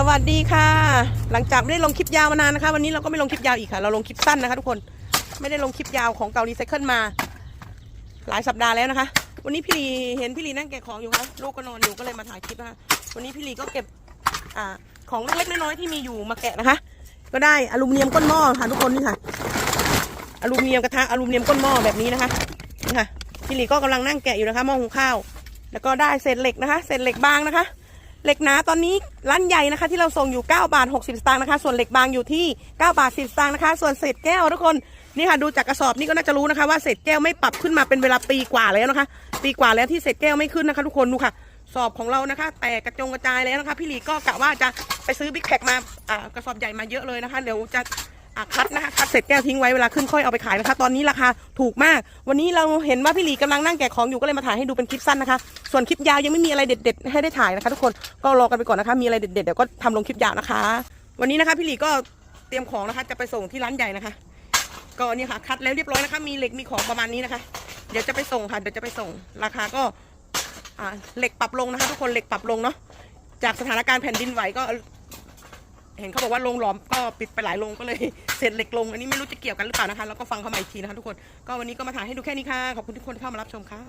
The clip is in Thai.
สวัสดีค่ะ หลังจากไม่ได้ลงคลิปยาวมานานนะคะ วันนี้เราก็ไม่ลงคลิปยาวอีกค่ะ เราลงคลิปสั้นนะคะทุกคนไม่ได้ลงคลิปยาวของเกาหลีไซเคิลมา หลายสัปดาห์แล้วนะคะ วันนี้พี่ลีเห็นพี่ลีนั่งแกะของอยู่คะลูกก็นอนอยู่ก็เลยมาถ่ายคลิปนะคะวันนี้พี่ลีก็เก็บอ่าของเล็กๆน้อยๆที่มีอยู่มาแกะนะคะ ก็ได้อลูมิเนียมก้นหม้อค่ะทุกคนนี่ค่ะอลูมิเนียมกระทะอลูมิเนียมก้นหม้อแบบนี้นะคะนี่ค่ะพี่ลีก็กำลังนั่งแกะอยู่นะคะหม้อหุงข้าว แล้วก็ได้เศษเหล็กนะคะ เศษเหล็กบางนะคะ เหล็กหนาตอนนี้ร้านใหญ่นะคะที่เราส่งอยู่ 9 บาท 60 สตางค์นะคะ ส่วนเหล็กบางอยู่ที่ 9 บาท 10 สตางค์นะคะ ส่วนเศษแก้วทุกคนนี่ค่ะดูจากกระสอบนี่ก็น่าจะรู้นะคะว่าเศษแก้วไม่ปรับขึ้นมาเป็นเวลาปีกว่าแล้วนะคะ ปีกว่าแล้วที่เศษแก้วไม่ขึ้นนะคะ ทุกคนดูค่ะ สอบของเรานะคะ แตกกระจงกระจายแล้วนะคะ พี่หลีก็กะว่าจะไปซื้อบิ๊กแพคมาอ่ากระสอบใหญ่มาเยอะเลยนะคะเดี๋ยวจะ อะคัดนะคะคัดเสร็จแก้วทิ้งไว้เวลาขึ้นค่อยเอาไปขายนะคะ ตอนนี้ราคาถูกมาก วันนี้เราเห็นว่าพี่หลีกำลังนั่งแกะของอยู่ก็เลยมาถ่ายให้ดูเป็นคลิปสั้นนะคะ ส่วนคลิปยาวยังไม่มีอะไรเด็ด ๆ ให้ได้ถ่ายนะคะ ทุกคนก็รอกันไปก่อนนะคะ มีอะไรเด็ดๆเดี๋ยวก็ทำลงคลิปยาวนะคะ วันนี้นะคะพี่หลีก็เตรียมของนะคะ จะไปส่งที่ร้านใหญ่นะคะ ก็เนี่ยค่ะคัดแล้วเรียบร้อยนะคะ มีเหล็กมีของประมาณนี้นะคะ เดี๋ยวจะไปส่งค่ะเดี๋ยวจะไปส่งราคาก็อ่าเหล็กปรับลงนะคะ ทุกคนเหล็กปรับลงเนาะจากสถานการณ์แผ่นดินไหวก็ เห็นเขาบอกว่าโรงหลอมก็ปิดไปหลายโรงก็เลยเสร็จเหล็กลง อันนี้ไม่รู้จะเกี่ยวกันหรือเปล่านะคะ แล้วก็ฟังเขามาอีกทีนะคะทุกคน ก็วันนี้ก็มาถ่ายให้ดูแค่นี้ค่ะ ขอบคุณทุกคนที่เข้ามารับชมค่ะ